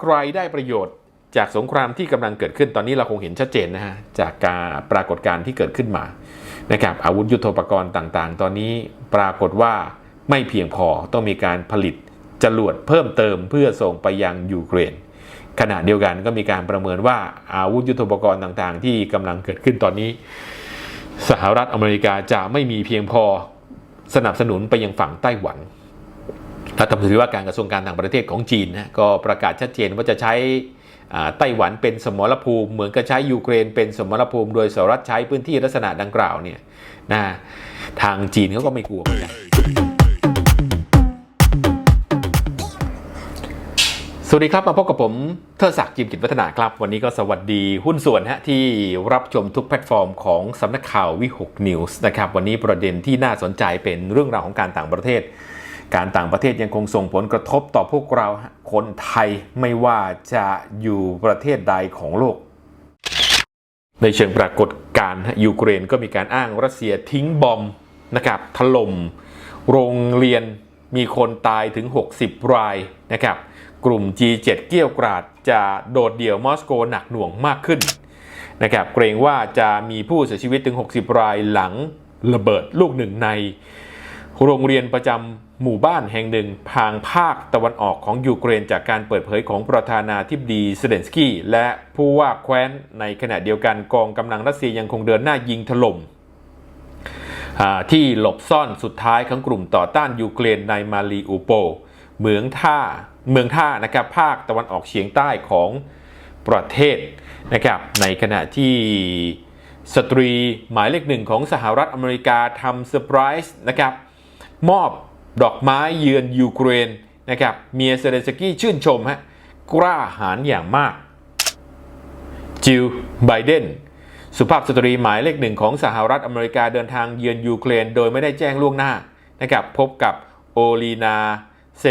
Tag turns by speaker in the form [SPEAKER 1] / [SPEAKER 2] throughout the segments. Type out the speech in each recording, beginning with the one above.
[SPEAKER 1] ใครได้ประโยชน์จากสงครามที่กำลังเกิดขึ้นตอนนี้เราคงเห็นชัดเจนนะฮะจากการปรากฏการณ์ที่เกิดขึ้นมานะครับอาวุธยุโทโธปกรณ์ต่างๆ ตอนนี้ปรากฏว่าไม่เพียงพอต้องมีการผลิตจรวดเพิ่มเติมเพื่อส่งไปยังยูเครนขณะเดียวกันก็มีการประเมินว่าอาวุธยุโทโธปกรณ์ต่างๆ ที่กำลังเกิดขึ้นตอนนี้ สหรัฐอเมริกาจะไม่มีเพียงพอสนับสนุนไปยังฝั่งไต้หวัน รัฐมนตรีว่าการกระทรวงการต่างประเทศของจีนนะก็ประกาศชัดเจนว่าจะใช้ไต้หวันเป็นสมรภูมิ เหมือนกับใช้ยูเครนเป็นสมรภูมิ โดยสหรัฐใช้พื้นที่ลักษณะดังกล่าวเนี่ยนะทางจีนเขาก็ไม่กลัวเหมือนกันสวัสดีครับมาพบกับผมเทิดศักดิ์จิมกิจวัฒนาครับ วันนี้ก็สวัสดีหุ้นส่วนฮะที่รับชมทุกแพลตฟอร์มของสำนักข่าววิหกนิวส์นะครับวันนี้ประเด็นที่น่าสนใจเป็นเรื่องราวของการต่างประเทศ การต่างประเทศยังคงส่งผลกระทบต่อพวกเราคนไทยไม่ว่าจะอยู่ประเทศใดของโลก ในเชิงปรากฏการณ์ยูเครนก็มีการอ้างรัสเซียทิ้งบอมนะครับถล่มโรงเรียนมีคนตายถึง 60 รายนะครับกลุ่ม G7 เกี้ยวกราดจะโดดเดี่ยวมอสโกหนักหน่วงมากขึ้นนะครับเกรงว่าจะมีผู้เสียชีวิตถึง 60 รายหลังระเบิดลูกหนึ่งใน โรงเรียนประจำหมู่บ้านแห่งหนึ่งทางภาคตะวันออกของยูเครน จากการเปิดเผยของประธานาธิบดีเซเลนสกี้และผู้ว่าแคว้นในขณะเดียวกันกองกำลังรัสเซียยังคงเดินหน้ายิงถล่มอ่าที่หลบซ่อนสุดท้ายของกลุ่มต่อต้านยูเครนในมารีอูโปลเมืองท่าเมืองท่านะครับภาคตะวันออกเฉียงใต้ของประเทศนะครับในขณะที่สตรีหมายเลขหนึ่งของสหรัฐอเมริกาทำเซอร์ไพรส์นะครับ มอบดอกไม้เยือนยูเครนนะครับเมียเซเลสกี้ชื่นชมฮะกล้าหาญอย่างมาก จิลไบเดนสุภาพสตรีหมายเลขหนึ่งของสหรัฐอเมริกาเดินทางเยือนยูเครนโดยไม่ได้แจ้งล่วงหน้านะครับพบกับโอลีนาเซ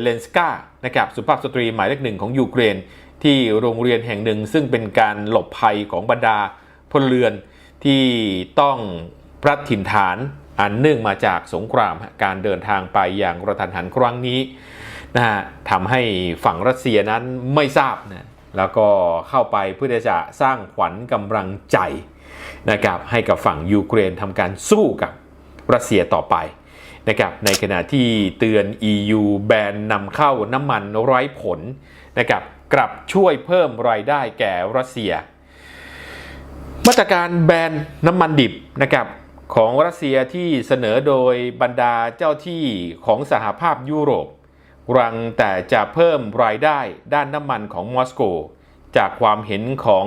[SPEAKER 1] เลนสกานะครับสุภาพสตรีหมายเลขหนึ่งของยูเครน ที่โรงเรียนแห่งหนึ่ง ซึ่งเป็นการหลบภัยของบรรดาพลเรือนที่ต้องพลัดถิ่นฐาน อันเนื่องมาจากสงครามการเดินทางไปอย่างกระทันหันครั้งนี้นะฮะทำให้ฝั่งรัสเซียนั้นไม่ทราบนะแล้วก็เข้าไปเพื่อที่จะสร้างขวัญกำลังใจนะครับให้กับฝั่งยูเครนทำการสู้กับรัสเซียต่อไปนะครับในขณะที่เตือน EU แบนนำเข้าน้ำมันไร้ผลนะครับกลับช่วยเพิ่มรายได้แก่รัสเซีย มาตรการแบนน้ำมันดิบนะครับ ของรัสเซียที่เสนอโดยบรรดาเจ้าที่ของสหภาพยุโรป รังแต่จะเพิ่มรายได้ด้านน้ำมันของมอสโก จากความเห็นของ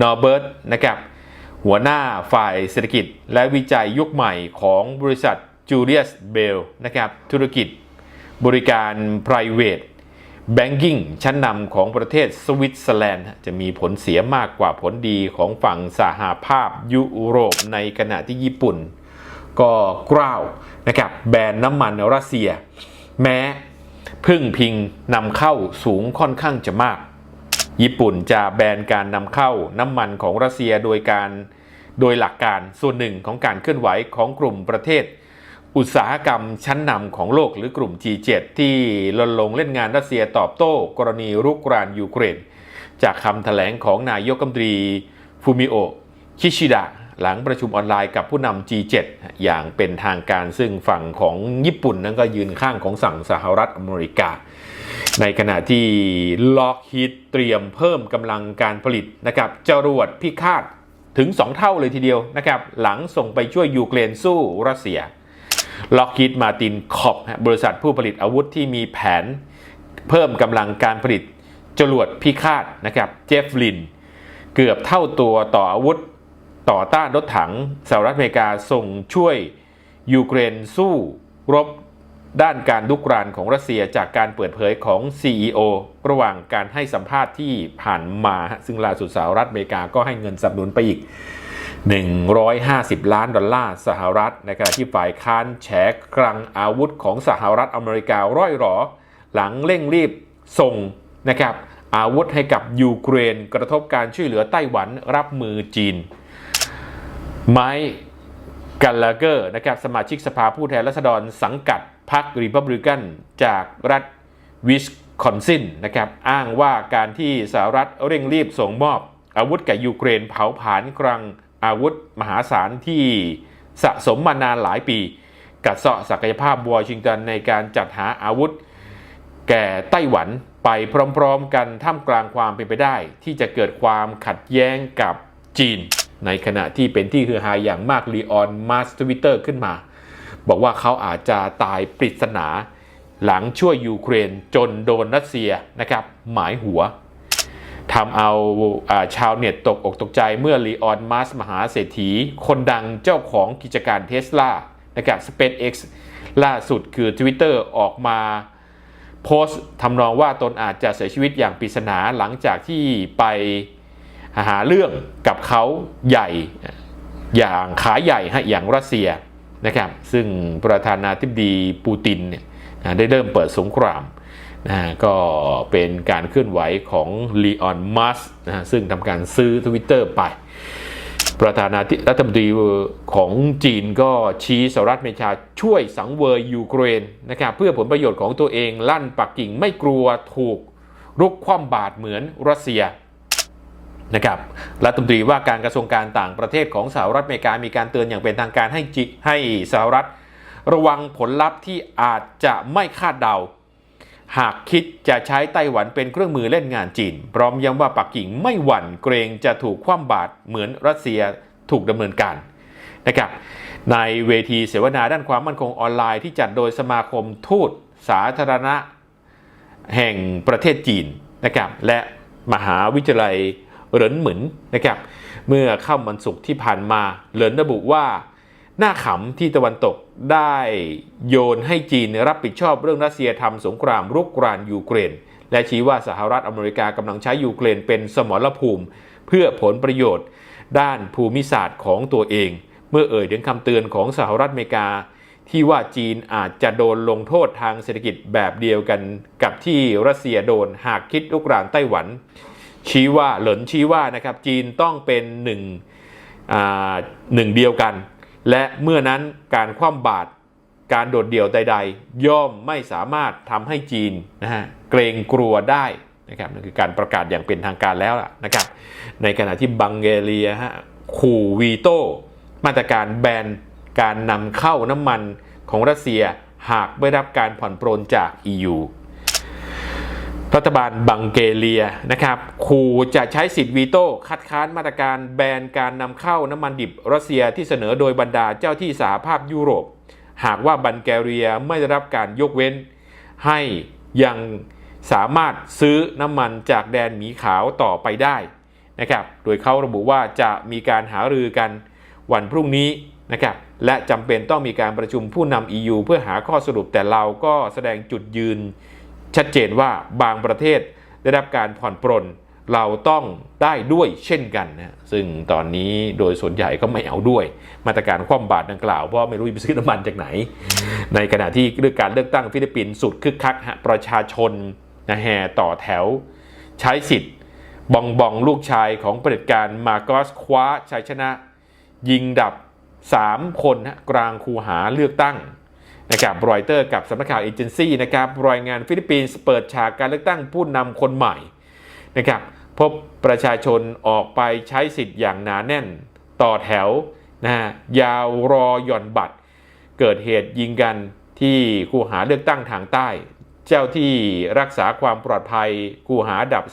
[SPEAKER 1] นอร์เบิร์ตนะครับหัวหน้าฝ่ายเศรษฐกิจและวิจัยยุคใหม่ของบริษัทจูเลียสเบลนะครับธุรกิจบริการ private แบงกิ้งชั้นนำของประเทศสวิตเซอร์แลนด์จะมีผลเสียมากกว่าผลดีของฝั่งสหภาพยุโรปในขณะที่ญี่ปุ่น ก็กล้าวนะครับแบนน้ำมันรัสเซีย แม้พึ่งพิงนำเข้าสูงค่อนข้างจะมาก ญี่ปุ่นจะแบนการนำเข้าน้ำมันของรัสเซียโดยการโดยหลักการส่วนหนึ่งของการเคลื่อนไหวของกลุ่มประเทศ อุตสาหกรรมชั้นนำของโลกหรือกลุ่ม G7 ที่ลนลงเล่นงานรัสเซียตอบโต้ กรณีรุกรานยูเครน จากคำแถลงของนายกรัฐมนตรีฟูมิโอคิชิดะหลังประชุมออนไลน์กับผู้นำ G7 อย่างเป็นทางการซึ่งฝั่งของญี่ปุ่นนั้นก็ยืนข้างของสั่งสหรัฐอเมริกา ในขณะที่ล็อกฮิตเตรียมเพิ่มกำลังการผลิตนะครับจรวดพิฆาตถึง 2 เท่าเลยทีเดียวนะครับหลังส่งไปช่วยยูเครนสู้รัสเซีย ล็อกฮิตมาตินคอปบริษัทผู้ผลิตอาวุธที่มีแผนเพิ่มกำลังการผลิตจรวดพิฆาตนะครับเจฟลิน เกือบเท่าตัวต่ออาวุธต่อต้านรถถังสหรัฐอเมริกาส่งช่วยยูเครนสู้รบด้านการลุกรานของรัสเซียจากการเปิดเผยของ CEO ระหว่างการให้สัมภาษณ์ที่ผ่านมา ซึ่งล่าสุดสหรัฐอเมริกาก็ให้เงินสนับสนุนไปอีก 150 ล้านดอลลาร์สหรัฐ ในขณะที่ฝ่ายค้านแฉคลังอาวุธของสหรัฐอเมริการ้อยหรอ หลังเร่งรีบส่งนะครับอาวุธให้กับยูเครนกระทบการช่วยเหลือไต้หวันรับมือจีน ไมค์กัลลาเกอร์นะครับสมาชิกสภาผู้แทนราษฎรสังกัดพรรครีพับลิกันจากรัฐวิสคอนซินนะครับอ้างว่าการที่สหรัฐเร่งรีบส่งมอบ อาวุธแก่ยูเครนเผาผลาญกลาง อาวุธมหาศาลที่สะสมมานานหลายปี กัดเซาะศักยภาพวอชิงตันในการจัดหาอาวุธ แก่ไต้หวันไปพร้อมๆกันท่ามกลางความเป็นไปได้ ที่จะเกิดความขัดแย้งกับจีน ในขณะที่เป็นที่คือฮาอย่างมากลีออนมาสทวิตเตอร์ขึ้นมา บอกว่าเขาอาจจะตายปริศนา หลังช่วยยูเครนจนโดนรัสเซียนะครับหมายหัว ทำเอาอาชาวเน็ตตกอกตกใจเมื่อลีออนมัสมหาเศรษฐี คนดังเจ้าของกิจการเทสลานะครับ SpaceX ล่าสุดคือ Twitter ออกมาโพสต์ทำนองว่าตนอาจจะเสียชีวิตอย่างปริศนาหลังจากที่ไปหาเรื่องกับเขาใหญ่อย่างขาใหญ่ฮะอย่างรัสเซียนะครับซึ่งประธานาธิบดีปูตินเนี่ยได้เริ่มเปิดสงคราม นะก็เป็นการเคลื่อนไหวของลีออนมัสนะซึ่งทำการซื้อ Twitter ไป ประธานาธิรัฐมนตรีของจีนก็ชี้สหรัฐอเมริกาช่วยสังเวยยูเครนนะครับเพื่อผลประโยชน์ของตัวเองลั่นปักกิ่งไม่กลัวถูกรุกคว่ำบาตรเหมือนรัสเซียนะครับรัฐมนตรีว่าการกระทรวงการต่างประเทศของสหรัฐอเมริกามีการเตือนอย่างเป็นทางการให้จิให้สหรัฐ ระวังผลลัพธ์ที่อาจจะไม่คาดเดา หากคิดจะใช้ไต้หวันเป็นเครื่องมือเล่นงานจีน พร้อมย้ำว่าปักกิ่งไม่หวั่นเกรงจะถูกคว่ำบาตรเหมือนรัสเซียถูกดำเนินการนะครับในเวทีเสวนาด้านความมั่นคงออนไลน์ที่จัดโดยสมาคมทูตสาธารณะแห่งประเทศจีนนะครับและมหาวิทยาลัยเหรินเหมือนนะครับเมื่อเข้ามันสุกร์ที่ผ่านมาเหรินระบุว่า หน้าขำที่ตะวันตกได้โยนให้จีนรับผิดชอบเรื่องรัสเซียทำสงครามรุกรานยูเครน และชี้ว่าสหรัฐอเมริกากำลังใช้ยูเครนเป็นสมรภูมิ เพื่อผลประโยชน์ ด้านภูมิศาสตร์ของตัวเอง เมื่อเอ่ยถึงคำเตือนของสหรัฐอเมริกา ที่ว่าจีนอาจจะโดนลงโทษทางเศรษฐกิจแบบเดียวกันกับที่รัสเซียโดนหากคิดลุกรานไต้หวัน ชี้ว่าเหลินชี้ว่านะครับจีนต้องเป็นหนึ่งหนึ่งเดียวกัน และเมื่อนั้นการคว่ำบาตรการโดดเดี่ยวใด ๆ ย่อมไม่สามารถทำให้จีนนะฮะเกรงกลัวได้นะครับนั่นคือการประกาศอย่างเป็นทางการแล้วล่ะนะครับ ในขณะที่บังเกเรียฮะขู่วีโต้มาตรการแบนการนำเข้าน้ำมันของรัสเซียหากไม่รับการผ่อนปรนจาก EU รัฐบาลบังเกเรียนะครับขู่จะใช้สิทธิ์วีโต้คัดค้านมาตรการแบนการนำเข้าน้ำมันดิบรัสเซียที่เสนอโดยบรรดาเจ้าที่สหภาพยุโรป หากว่าบังเกเรียไม่ได้รับการยกเว้น ให้ยังสามารถซื้อน้ำมันจากแดนหมีขาวต่อไปได้นะครับโดยเขาระบุว่าจะมีการหารือกันวันพรุ่งนี้นะครับและจำเป็นต้องมีการประชุมผู้นำ EU เพื่อหาข้อสรุปแต่เราก็แสดงจุดยืน ชัดเจนว่าบางประเทศได้รับการผ่อนปรนเราต้องได้ด้วยเช่นกันนะซึ่งตอนนี้โดยส่วนใหญ่ก็ไม่เอาด้วย มาตรการคว่ำบาตรดังกล่าวเพราะไม่รู้จะไปซื้อน้ำมันจากไหน ในขณะที่เรื่องการเลือกตั้งฟิลิปปินส์สุดคึกคักฮะประชาชนนะแห่ต่อแถว ใช้สิทธิ์ บองบองลูกชายของเผด็จการมาโกสคว้าชัยชนะ ยิงดับ 3 คนนะกลางคูหาเลือกตั้ง นะครับรอยเตอร์กับสำนักข่าวเอเจนซี่นะครับรายงานฟิลิปปินส์เปิดฉากการเลือกตั้งผู้นำคนใหม่นะครับพบประชาชนออกไปใช้สิทธิ์อย่างหนาแน่นต่อแถวนะฮะยาวรอหย่อนบัตร เกิดเหตุยิงกันที่คูหาเลือกตั้งทางใต้ เจ้าที่รักษาความปลอดภัยคูหาดับ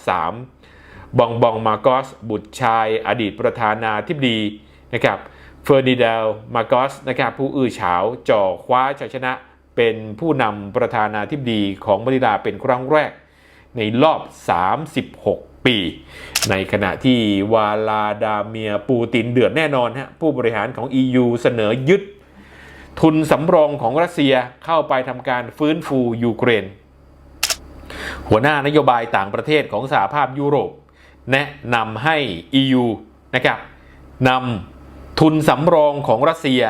[SPEAKER 1] 3 บองบองมาโกส บุตรชาย อดีตประธานาธิบดีนะครับ เฟอร์ดิเดลมาโกสนะครับผู้อื้อฉาวจ่อคว้าชัยชนะเป็นผู้นำประธานาธิบดีของมริลาเป็นครั้งแรก ในรอบ 36 ปี ในขณะที่วาลาดาเมียปูตินเดือดแน่นอนฮะผู้บริหารของ EU เสนอยึด ทุนสำรองของรัสเซียเข้าไปทำการฟื้นฟูยูเครน หัวหน้านโยบายต่างประเทศของสหภาพยุโรป แนะนำให้ EU นะครับนำ ทุนสำรองของรัสเซีย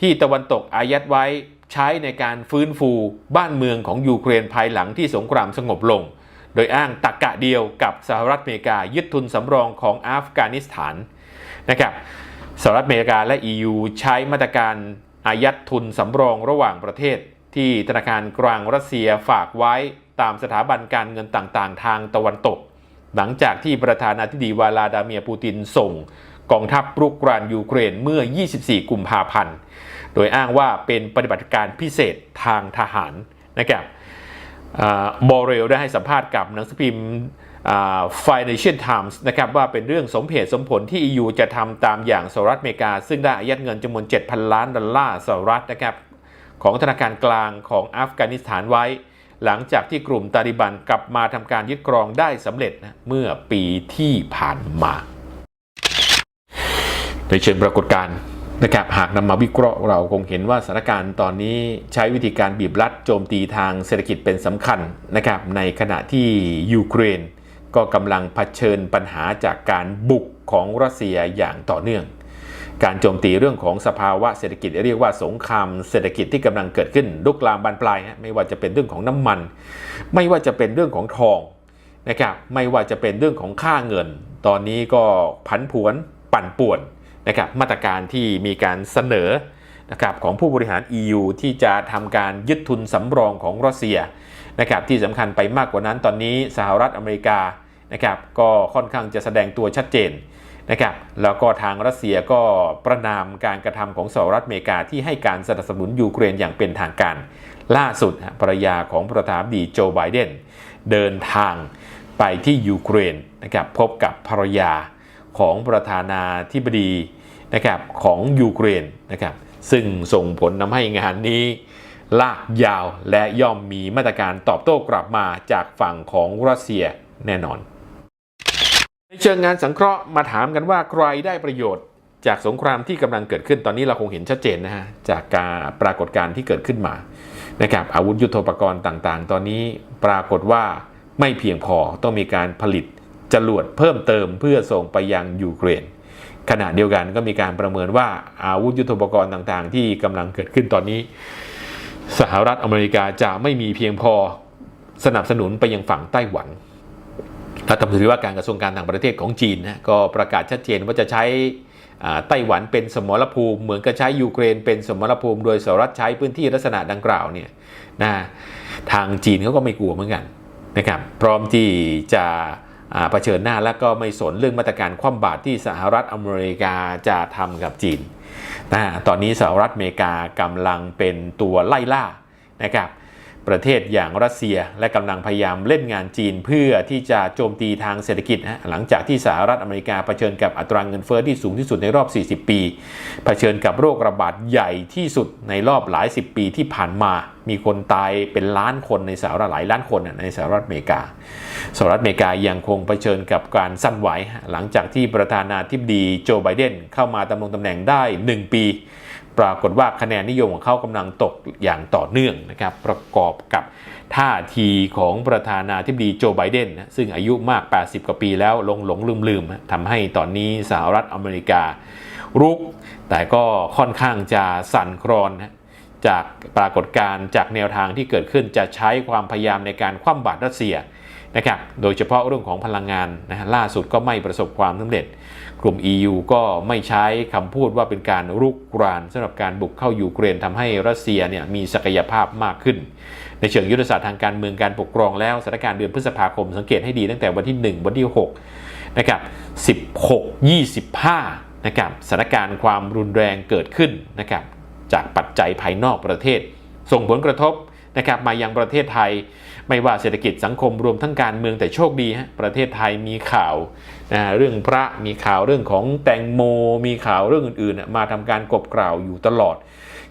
[SPEAKER 1] ที่ตะวันตกอายัดไว้ใช้ในการฟื้นฟูบ้านเมืองของยูเครนภายหลังที่สงครามสงบลง โดยอ้างตักกะเดียวกับสหรัฐอเมริกายึดทุนสำรองของอัฟกานิสถานนะครับสหรัฐอเมริกาและ EU ใช้มาตรการอายัดทุนสำรองระหว่างประเทศ ที่ธนาคารกลางรัสเซียฝากไว้ตามสถาบันการเงินต่างๆ ทางตะวันตก หลังจากที่ประธานาธิบดีวลาดาเมียร์ปูตินส่ง กองทัพรุกรานยูเครนเมื่อ 24 กุมภาพันธ์ โดยอ้างว่าเป็นปฏิบัติการพิเศษทางทหารนะครับบอเรลได้ให้สัมภาษณ์กับหนังสือพิมพ์ Financial Times นะครับว่าเป็นเรื่องสมเหตุสมผลที่ EU จะทำตามอย่างสหรัฐอเมริกา ซึ่งได้อายัดเงินจำนวน 7,000 ล้านดอลลาร์สหรัฐนะครับของธนาคารกลางของอัฟกานิสถานไว้ หลังจากที่กลุ่มตาลิบันกลับมาทำการยึดครองได้สำเร็จนะเมื่อปีที่ผ่านมา ในเชิงปรากฏการณ์นะครับหากนำมาวิเคราะห์เราคงเห็นว่าสถานการณ์ตอนนี้ใช้วิธีการบีบรัดโจมตีทางเศรษฐกิจเป็นสำคัญนะครับในขณะที่ยูเครน ก็กำลังเผชิญปัญหาจากการบุกของรัสเซียอย่างต่อเนื่อง การโจมตีเรื่องของสภาวะเศรษฐกิจเรียกว่าสงครามเศรษฐกิจที่กำลังเกิดขึ้นลุกลามบานปลายไม่ว่าจะเป็นเรื่องของน้ำมัน ไม่ว่าจะเป็นเรื่องของทองนะครับไม่ว่าจะเป็นเรื่องของค่าเงิน ตอนนี้ก็ผันผวนปั่นป่วน นะครับมาตรการที่มีการเสนอนะครับของผู้บริหาร EU ที่จะทำการยึดทุนสำรองของรัสเซียนะครับที่สำคัญไปมากกว่านั้นตอนนี้สหรัฐอเมริกานะครับก็ค่อนข้างจะแสดงตัวชัดเจนนะครับแล้วก็ทางรัสเซียก็ประนามการกระทำของสหรัฐอเมริกาที่ให้การสนับสนุนยูเครนอย่างเป็นทางการ ล่าสุดภรรยาของประธานาธิบดีโจไบเดนเดินทางไปที่ยูเครนนะครับพบกับภรรยาของประธานาธิบดี นะครับของยูเครนนะครับซึ่งส่งผลทำให้งานนี้ ลากยาวและย่อมมีมาตรการตอบโต้กลับมาจากฝั่งของรัสเซียแน่นอน ในเชิงงานสังเคราะห์มาถามกันว่าใครได้ประโยชน์จากสงครามที่กำลังเกิดขึ้นตอนนี้เราคงเห็นชัดเจนนะฮะจากการปรากฏการณ์ที่เกิดขึ้นมานะครับอาวุธยุโทโธปกรณ์ต่างๆ ตอนนี้ปรากฏว่าไม่เพียงพอต้องมีการผลิตจรวดเพิ่มเติมเพื่อส่งไปยังยูเครน ขณะเดียวกันก็มีการประเมินว่าอาวุธยุทโธปกรณ์ต่างๆ ที่กำลังเกิดขึ้นตอนนี้ สหรัฐอเมริกาจะไม่มีเพียงพอสนับสนุนไปยังฝั่งไต้หวันรัฐมนตรีว่าการกระทรวงการต่างประเทศของจีนนะก็ประกาศชัดเจนว่าจะใช้ไต้หวันเป็นสมรภูมิเหมือนกับใช้ยูเครนเป็นสมรภูมิ โดยสหรัฐใช้พื้นที่ลักษณะดังกล่าวเนี่ยนะทางจีนเขาก็ไม่กลัวเหมือนกันนะครับพร้อมที่จะ เผชิญหน้าและก็ไม่สนเรื่องมาตรการคว่ำบาตรที่สหรัฐอเมริกาจะทำกับจีนนะตอนนี้สหรัฐอเมริกากำลังเป็นตัวไล่ล่านะครับ ประเทศอย่างรัสเซีย และกำลังพยายามเล่นงานจีน เพื่อที่จะโจมตีทางเศรษฐกิจนะหลังจากที่สหรัฐอเมริกาเผชิญกับอัตราเงินเฟ้อที่สูงที่สุดในรอบ 40 ปี เผชิญกับโรคระบาดใหญ่ที่สุดในรอบหลาย 10 ปีที่ผ่านมา มีคนตายเป็นล้านคนในสหรัฐหลายล้านคนในสหรัฐอเมริกา สหรัฐอเมริกายังคงเผชิญกับการสั่นไหว หลังจากที่ประธานาธิบดีโจไบเดนเข้ามาดำรงตำแหน่งได้ 1 ปี ปรากฏว่าคะแนนนิยมของเขากำลังตกอย่างต่อเนื่องนะครับประกอบกับท่าทีของประธานาธิบดีโจไบเดนซึ่งอายุมาก 80 กว่าปีแล้วลงหลงลืมลืมทำให้ตอนนี้สหรัฐอเมริกา รุก แต่ก็ค่อนข้างจะสั่นคลอนจากปรากฏการณ์จากแนวทางที่เกิดขึ้นจะใช้ความพยายามในการคว่ำบาตรรัสเซียนะครับโดยเฉพาะเรื่องของพลังงานนะล่าสุดก็ไม่ประสบความสำเร็จ กลุ่ม EU ก็ไม่ใช้คำพูดว่าเป็นการรุกรานสำหรับการบุกเข้ายูเครนทำให้รัสเซียเนี่ยมีศักยภาพมากขึ้น ในเชิงยุทธศาสตร์ทางการเมืองการปกครองแล้วสถานการณ์เดือนพฤษภาคมสังเกตให้ดีตั้งแต่วันที่ 1 วันที่6นะครับ16 25นะครับสถานการณ์ความรุนแรงเกิดขึ้นนะครับจากปัจจัยภายนอกประเทศ ส่งผลกระทบ นะครับมายังประเทศไทย ไม่ว่าเศรษฐกิจสังคมรวมทั้งการเมืองแต่โชคดีฮะประเทศไทยมีข่าวนะเรื่องพระมีข่าวเรื่องของแตงโม มีข่าวเรื่องอื่นๆ มาทำการกบกล่าวอยู่ตลอด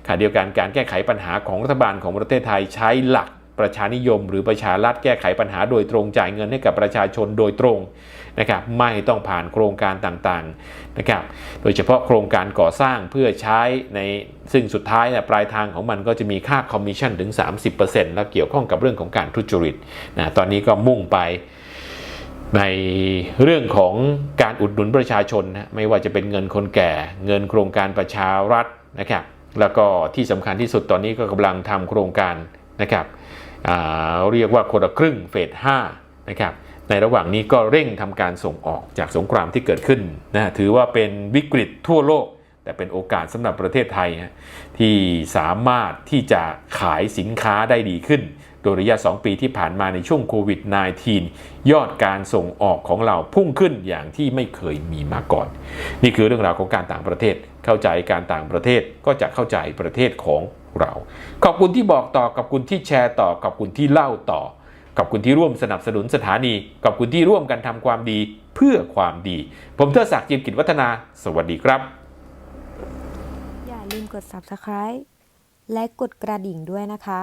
[SPEAKER 1] ขณะเดียวกันการแก้ไขปัญหาของรัฐบาลของประเทศไทยใช้หลักประชานิยม หรือประชารัฐแก้ไขปัญหาโดยตรงจ่ายเงินให้กับประชาชนโดยตรง นะครับไม่ต้องผ่านโครงการต่างๆนะครับโดยเฉพาะโครงการก่อสร้างเพื่อใช้ในซึ่งสุดท้ายนี่ยปลายทางของมันก็จะมีค่าคอมมิชชั่นถึง 30%แล้วเกี่ยวข้องกับเรื่องของการทุจริตนะตอนนี้ก็มุ่งไปในเรื่องของการอุดหนุนประชาชนนะไม่ว่าจะเป็นเงินคนแก่ เงินโครงการประชารัฐนะครับแล้วก็ที่สำคัญที่สุดตอนนี้ก็กำลังทำโครงการนะครับเรียกว่าคนละครึ่งเฟส5นะครับ ในระหว่างนี้ก็เร่งทำการส่งออกจากสงครามที่เกิดขึ้นนะถือว่าเป็นวิกฤตทั่วโลก แต่เป็นโอกาสสำหรับประเทศไทยที่สามารถที่จะขายสินค้าได้ดีขึ้น โดยระยะ 2 ปีที่ผ่านมาในช่วงโควิด -19 ยอดการส่งออกของเราพุ่งขึ้นอย่างที่ไม่เคยมีมาก่อน นี่คือเรื่องราวของการต่างประเทศเข้าใจการต่างประเทศก็จะเข้าใจประเทศของเรา ขอบคุณที่บอกต่อกับคุณที่แชร์ต่อกับคุณที่เล่าต่อ ขอบคุณที่ร่วมสนับสนุนสถานี ขอบคุณที่ร่วมกันทำความดีเพื่อความดี ผมเทอศักดิ์จิมกิจวัฒนา สวัสดีครับ
[SPEAKER 2] อย่าลืมกด subscribe และกดกระดิ่งด้วยนะคะ